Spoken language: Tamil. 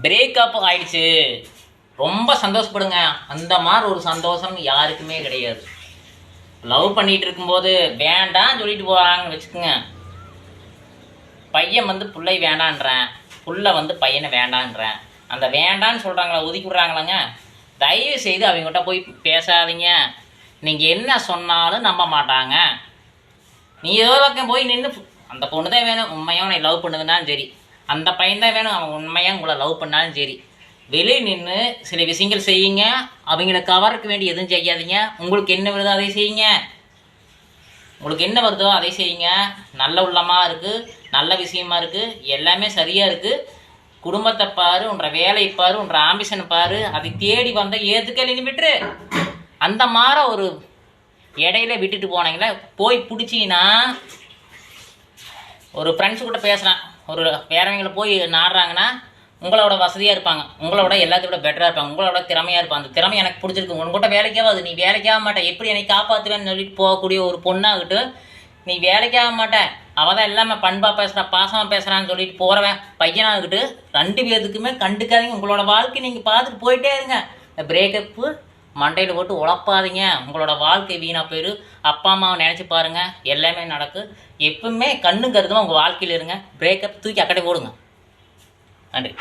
பிரேக்கப் ஆயிடுச்சு. ரொம்ப சந்தோஷப்படுங்க. அந்த மாதிரி ஒரு சந்தோஷம் யாருக்குமே கிடையாது. லவ் பண்ணிட்டு இருக்கும்போது வேண்டாம் சொல்லிட்டு போகிறாங்கன்னு வச்சுக்கோங்க. பையன் வந்து பிள்ளை வேண்டான்றேன். புள்ள வந்து பையனை வேண்டான்றேன். அந்த வேண்டான்னு சொல்கிறாங்களா ஒதுக்கி விட்றாங்களாங்க? தயவு செய்து அவங்ககிட்ட போய் பேசாதீங்க. நீங்கள் என்ன சொன்னாலும் நம்ப மாட்டாங்க. நீ ஏதோ பக்கம் போய் நின்று அந்த பொண்ணு தான் வேணும். உண்மையாக உன்னை லவ் பண்ணுதுன்னா சரி. அந்த பையன் தான் வேணும். அவன் உண்மையாக உங்களை லவ் பண்ணாலும் சரி. வெளியே நின்று சில விஷயங்கள் செய்யுங்க. அவங்கள கவருக்கு வேண்டி எதுவும் செய்யாதீங்க. உங்களுக்கு என்ன வருதோ அதை செய்யுங்க. உங்களுக்கு என்ன வருதோ அதை செய்யுங்க. நல்ல உள்ளமாக இருக்குது நல்ல விஷயமா இருக்குது எல்லாமே சரியாக இருக்குது குடும்பத்தை பாரு உன்ற வேலை பாரு உன்ற ஆம்பிஷன் பாரு. அதை தேடி வந்த ஏற்றுக்கலைன்னு விட்டுரு. அந்த மாதிரி ஒரு இடையில விட்டுட்டு போனீங்களா போய் பிடிச்சிங்கன்னா ஒரு ஃப்ரெண்ட்ஸ் கூட பேசுகிறேன் ஒரு வேறவங்களை போய் நாடுறாங்கன்னா உங்களோட வசதியாக இருப்பாங்க. உங்களோட எல்லாத்தையும் விட பெட்டராக இருப்பாங்க. உங்களோட திறமையாக இருப்பாங்க. அந்த திறமை எனக்கு பிடிச்சிருக்கு. உங்கள்கிட்ட வேலைக்காகாது நீ வேலைக்காக மாட்டேன். எப்படி என்னை காப்பாற்றுவேன்னு சொல்லிட்டு போகக்கூடிய ஒரு பொண்ணாகிட்டு நீ வேலைக்காக மாட்டேன். அவள் தான் எல்லாமே பண்பாக பேசுகிறா பாசமாக பேசுகிறான்னு சொல்லிட்டு போகிறவன் பையனாகிட்டு ரெண்டு பேர்த்துக்குமே கண்டுக்காதீங்க. உங்களோட வாழ்க்கை நீங்கள் பார்த்துட்டு போயிட்டே இருங்க. இந்த பிரேக்கப்பு மண்டையில் போட்டு உழப்பாதீங்க. உங்களோட வாழ்க்கை வீணாக போயிடும் அப்பா அம்மாவை நினச்சி பாருங்கள் எல்லாமே நடக்கும் எப்பவுமே கண்ணு கருதுமா உங்கள் வாழ்க்கையில் இருங்க. பிரேக்கப் தூக்கி அக்கடை போடுங்க. நன்றி.